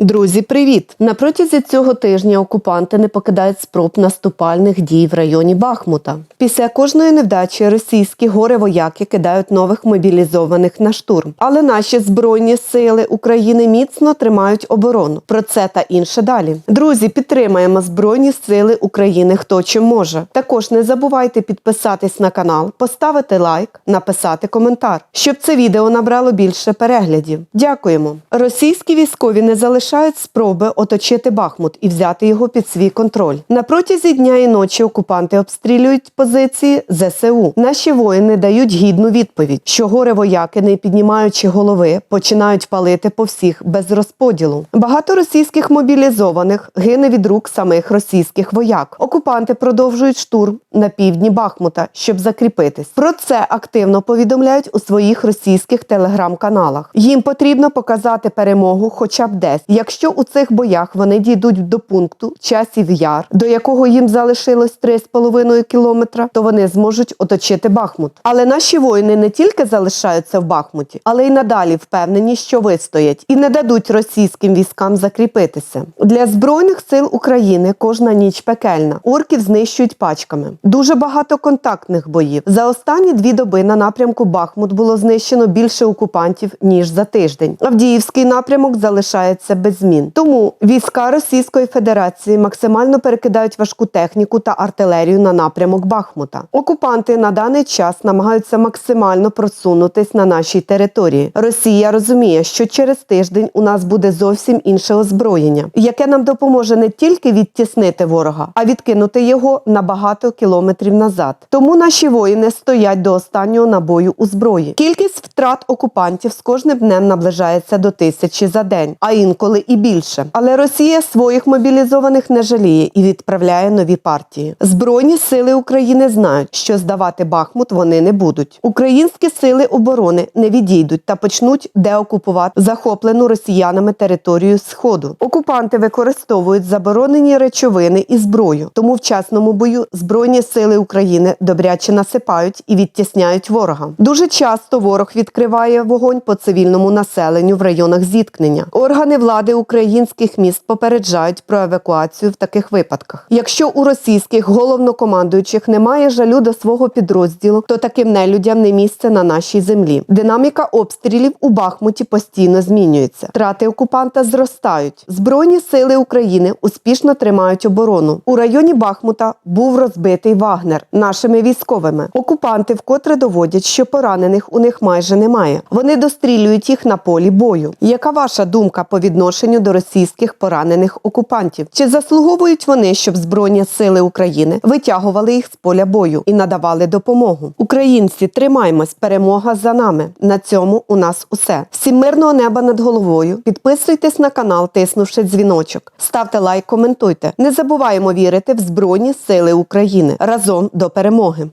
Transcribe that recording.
Друзі, привіт! На протязі цього тижня окупанти не покидають спроб наступальних дій в районі Бахмута. Після кожної невдачі російські горе вояки кидають нових мобілізованих на штурм. Але наші збройні сили України міцно тримають оборону. Про це та інше далі. Друзі, підтримаємо Збройні Сили України хто чим може. Також не забувайте підписатись на канал, поставити лайк, написати коментар, щоб це відео набрало більше переглядів. Дякуємо. Російські військові не залишають спроби оточити Бахмут і взяти його під свій контроль. На протязі дня і ночі окупанти обстрілюють позиції ЗСУ. Наші воїни дають гідну відповідь, що горе вояки, не піднімаючи голови, починають палити по всіх без розподілу. Багато російських мобілізованих гине від рук самих російських вояк. Окупанти продовжують штурм на півдні Бахмута, щоб закріпитись. Про це активно повідомляють у своїх російських телеграм-каналах. Їм потрібно показати перемогу, хоча б десь. Якщо у цих боях вони дійдуть до пункту часів яр, до якого їм залишилось 3,5 кілометра, то вони зможуть оточити Бахмут. Але наші воїни не тільки залишаються в Бахмуті, але й надалі впевнені, що вистоять і не дадуть російським військам закріпитися. Для збройних сил України кожна ніч пекельна. Орків знищують пачками. Дуже багато контактних боїв. За останні дві доби на напрямку Бахмут було знищено більше окупантів ніж за тиждень. Авдіївський напрямок залишається без змін. Тому війська Російської Федерації максимально перекидають важку техніку та артилерію на напрямок Бахмута. Окупанти на даний час намагаються максимально просунутись на нашій території. Росія розуміє, що через тиждень у нас буде зовсім інше озброєння, яке нам допоможе не тільки відтіснити ворога, а відкинути його на багато кілометрів назад. Тому наші воїни стоять до останнього набою у зброї. Кількість втрат окупантів з кожним днем наближається до тисячі за день, а інколи і більше. Але Росія своїх мобілізованих не жаліє і відправляє нові партії. Збройні сили України знають, що здавати Бахмут вони не будуть. Українські сили оборони не відійдуть та почнуть деокупувати захоплену росіянами територію сходу. Окупанти використовують заборонені речовини і зброю. Тому в часному бою збройні сили України добряче насипають і відтісняють ворога. Дуже часто ворог відкриває вогонь по цивільному населенню в районах зіткнення. Органи влади українських міст попереджають про евакуацію в таких випадках. Якщо у російських головнокомандуючих немає жалю до свого підрозділу, то таким нелюдям не місце на нашій землі. Динаміка обстрілів у Бахмуті постійно змінюється. Втрати окупанта зростають. Збройні сили України успішно тримають оборону. У районі Бахмута був розбитий Вагнер нашими військовими. Окупанти вкотре доводять, що поранених у них майже немає. Вони дострілюють їх на полі бою. Яка ваша думка по відношенню до російських поранених окупантів? Чи заслуговують вони, щоб збройні сили України витягували їх з поля бою і надавали допомогу? Українці, тримаймось, перемога за нами. На цьому у нас усе. Всім мирного неба над головою. Підписуйтесь на канал, тиснувши дзвіночок. Ставте лайк, коментуйте. Не забуваємо вірити в Збройні Сили України разом до перемоги.